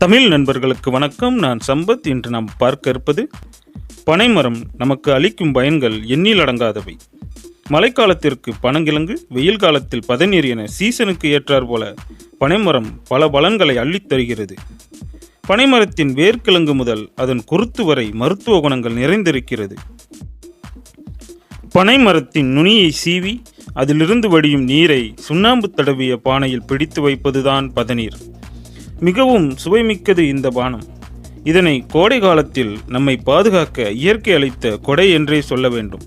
தமிழ் நண்பர்களுக்கு வணக்கம். நான் சம்பத். இன்று நாம் பார்க்க இருப்பது பனைமரம் நமக்கு அளிக்கும் பயன்கள் எண்ணில் அடங்காதவை. மழைக்காலத்திற்கு பனங்கிழங்கு வெயில் காலத்தில் பதநீர் என சீசனுக்கு ஏற்றார் போல பனைமரம் பல பலன்களை அள்ளித் தருகிறது. பனைமரத்தின் வேர்க்கிழங்கு முதல் அதன் குருத்து வரை மருத்துவ குணங்கள் நிறைந்திருக்கிறது. பனைமரத்தின் நுனியை சீவி அதிலிருந்து வடியும் நீரை சுண்ணாம்பு தடவிய பானையில் பிடித்து வைப்பதுதான் பதநீர். மிகவும் சுவைமிக்கது இந்த பானம். இதனை கோடை காலத்தில் நம்மை பாதுகாக்க இயற்கை அளித்த கொடை என்றே சொல்ல வேண்டும்.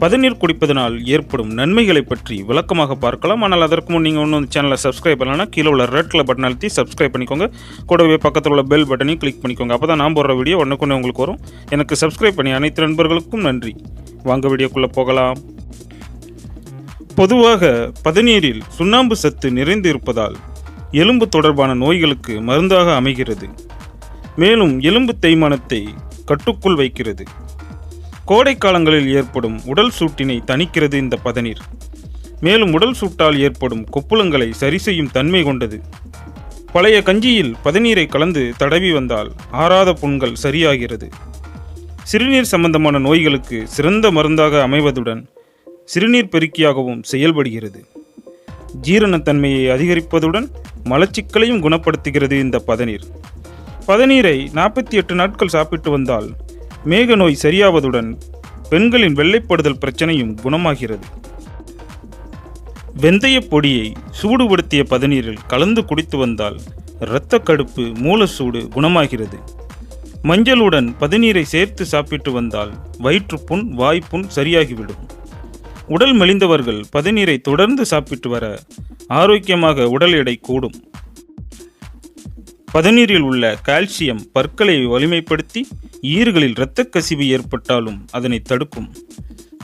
பதநீர் குடிப்பதனால் ஏற்படும் நன்மைகளை பற்றி விளக்கமாக பார்க்கலாம். ஆனால் அதற்கு முன் நீங்கள் ஒன்றும் சேனலை சப்ஸ்கிரைப் பண்ணலன்னா கீழே உள்ள ரெட் கலர் பட்டன் அழுத்தி சப்ஸ்கிரைப் பண்ணிக்கோங்க. கூடவே பக்கத்தில் உள்ள பெல் பட்டனையும் கிளிக் பண்ணிக்கோங்க. அப்போ தான் நான் போடுற வீடியோ ஒன்றுக்கு உங்களுக்கு வரும். எனக்கு சப்ஸ்கிரைப் பண்ணி அனைத்து நண்பர்களுக்கும் நன்றி. வாங்க வீடியோக்குள்ளே போகலாம். பொதுவாக பதநீரில் சுண்ணாம்பு சத்து நிறைந்து இருப்பதால் எலும்பு தொடர்பான நோய்களுக்கு மருந்தாக அமைகிறது. மேலும் எலும்பு தேய்மானத்தை கட்டுக்குள் வைக்கிறது. கோடை காலங்களில் ஏற்படும் உடல் சூட்டினை தணிக்கிறது இந்த பதநீர். மேலும் உடல் சூட்டால் ஏற்படும் கொப்புளங்களை சரி செய்யும் தன்மை கொண்டது. பழைய கஞ்சியில் பதநீரை கலந்து தடவி வந்தால் ஆறாத புண்கள் சரியாகிறது. சிறுநீர் சம்பந்தமான நோய்களுக்கு சிறந்த மருந்தாக அமைவதுடன் சிறுநீர் பெருக்கியாகவும் செயல்படுகிறது. ஜீரணத்தன்மையை அதிகரிப்பதுடன் மலச்சிக்கலையும் குணப்படுத்துகிறது இந்த பதநீர். பதநீரை நாற்பத்தி எட்டு நாட்கள் சாப்பிட்டு வந்தால் மேக நோய் சரியாவதுடன் பெண்களின் வெள்ளைப்படுதல் பிரச்சனையும் குணமாகிறது. வெந்தய பொடியை சூடுபடுத்திய பதநீரில் கலந்து குடித்து வந்தால் இரத்த கடுப்பு மூலச்சூடு குணமாகிறது. மஞ்சளுடன் பதநீரை சேர்த்து சாப்பிட்டு வந்தால் வயிற்றுப்புண் வாய்ப்புண் சரியாகிவிடும். உடல் மெலிந்தவர்கள் பதநீரை தொடர்ந்து சாப்பிட்டு வர ஆரோக்கியமாக உடல் எடை கூடும். பதநீரில் உள்ள கால்சியம் பற்களை வலிமைப்படுத்தி ஈறுகளில் இரத்த கசிவு ஏற்பட்டாலும் அதனை தடுக்கும்.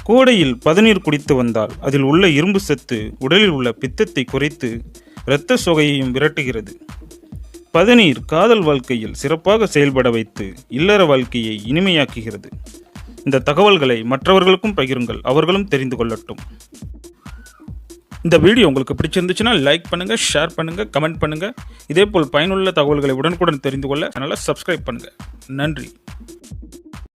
கோடையில் பதநீர் குடித்து வந்தால் அதில் உள்ள இரும்பு சத்து உடலில் உள்ள பித்தத்தை குறைத்து இரத்த சொகையையும் விரட்டுகிறது. பதநீர் காதல் வாழ்க்கையில் சிறப்பாக செயல்பட வைத்து இல்லற வாழ்க்கையை இனிமையாக்குகிறது. இந்த தகவல்களை மற்றவர்களுக்கும் பகிருங்கள். அவர்களும் தெரிந்து கொள்ளட்டும். இந்த வீடியோ உங்களுக்கு பிடிச்சிருந்துச்சுன்னா லைக் பண்ணுங்கள் ஷேர் பண்ணுங்கள் கமெண்ட் பண்ணுங்கள் இதே போல் பயனுள்ள தகவல்களை உடனுக்குடன் தெரிந்து கொள்ள சேனலை சப்ஸ்கிரைப் பண்ணுங்கள் நன்றி.